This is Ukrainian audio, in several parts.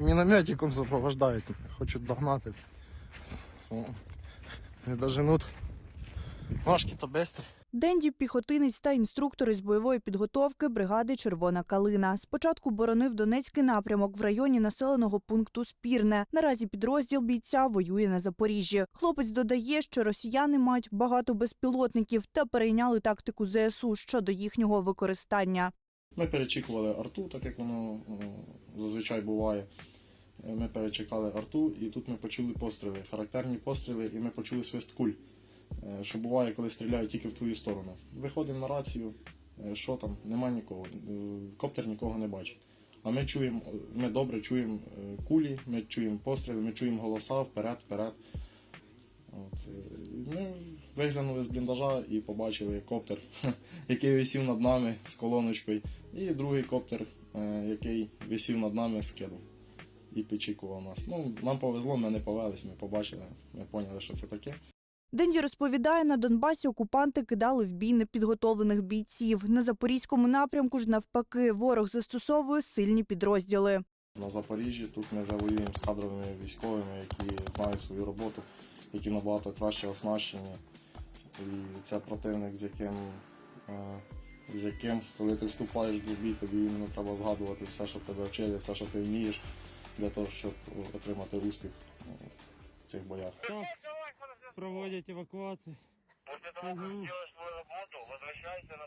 мінометиком супровождають, хочуть догнати. Не доженуть. Важкі та бистрі. Денді піхотинець та інструктор із бойової підготовки бригади Червона калина. Спочатку боронив Донецький напрямок в районі населеного пункту Спірне. Наразі підрозділ бійця воює на Запоріжжі. Хлопець додає, що росіяни мають багато безпілотників та перейняли тактику ЗСУ щодо їхнього використання. Ми перечікували арту, так як воно е, зазвичай буває. Е, Ми перечекали арту, і тут ми почули постріли, характерні постріли, і ми почули свист куль. Е, Що буває, коли стріляють тільки в твою сторону. Виходимо на рацію, е, що там, нема нікого. Коптер нікого не бачить. А ми чуємо, ми добре чуємо кулі, ми чуємо постріли, ми чуємо голоса вперед, вперед. От, е, ми виглянули з бліндажа і побачили коптер, який висів над нами з колоночкою, і другий коптер, е, який висів над нами з кидом і підчікував нас. Ну, нам повезло, ми не повелись, ми побачили, ми поняли, що це таке. Денді розповідає, на Донбасі окупанти кидали в бій непідготовлених бійців. На запорізькому напрямку ж навпаки ворог застосовує сильні підрозділи. На Запоріжжі тут ми вже воюємо з кадровими військовими, які знають свою роботу, які набагато краще оснащені. І це противник, з яким, е, з яким, коли ти вступаєш до бій, тобі іменно треба згадувати все, що тебе вчили, все, що ти вмієш, для того, щоб отримати успіх в цих боях. Проводять евакуацію? Після того, як сделаешь свою роботу, возвращайся на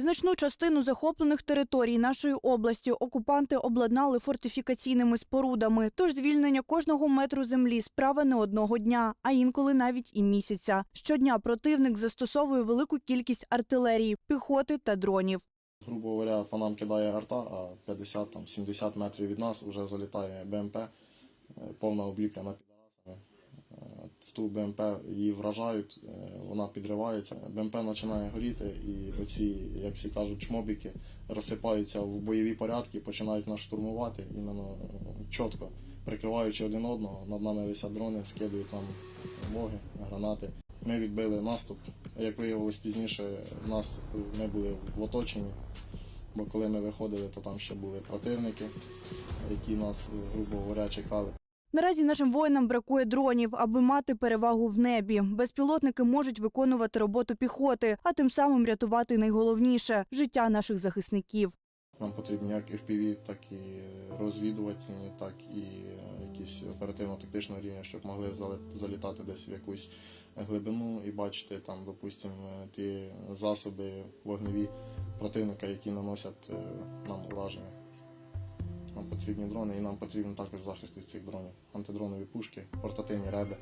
Значну частину захоплених територій нашої області окупанти обладнали фортифікаційними спорудами. Тож звільнення кожного метру землі справа не одного дня, а інколи навіть і місяця. Щодня противник застосовує велику кількість артилерії, піхоти та дронів. грубо говоря, по нам кидає арта, а 50-70 метрів від нас вже залітає БМП, е, повна. Е, В ту БМП її вражають, е, вона підривається, БМП починає горіти, і оці, як всі кажуть, чмобіки розсипаються в бойові порядки, починають нас штурмувати іменно е, чітко, прикриваючи один одного. Над нами висять дрони, скидують нам воги, гранати. Ми відбили наступ. Як виявилось пізніше, нас ми були в оточенні, бо коли ми виходили, то там ще були противники, які нас, грубо говоря, чекали. Наразі нашим воїнам бракує дронів, аби мати перевагу в небі. Безпілотники можуть виконувати роботу піхоти, а тим самим рятувати найголовніше життя наших захисників. Нам потрібні як FPV, так і розвідувальні, так і е, якісь оперативно-тактичного рівня, щоб могли залітати десь в якусь глибину і бачити там, допустимо, ті засоби вогневі противника, які наносять е, нам ураження. Нам потрібні дрони і нам потрібен також захист від цих дронів. Антидронові пушки, портативні реби,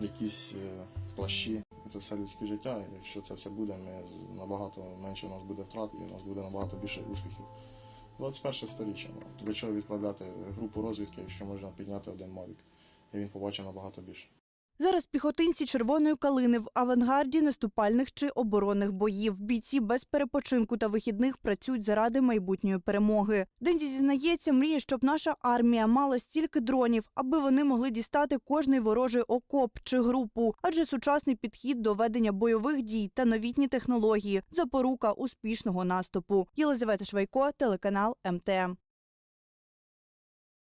якісь е, плащі. Це все людське життя. Якщо це все буде, ми набагато менше у нас буде втрат і у нас буде набагато більше успіхів. 21 сторіччя. ну, Для чого відправляти групу розвідки, якщо можна підняти один мавік, і він побачить набагато більше. Зараз піхотинці червоної калини в авангарді наступальних чи оборонних боїв. Бійці без перепочинку та вихідних працюють заради майбутньої перемоги. Денді зізнається, мріє, щоб наша армія мала стільки дронів, аби вони могли дістати кожний ворожий окоп чи групу. Адже сучасний підхід до ведення бойових дій та новітні технології запорука успішного наступу. Єлизавета Швайко, телеканал МТМ.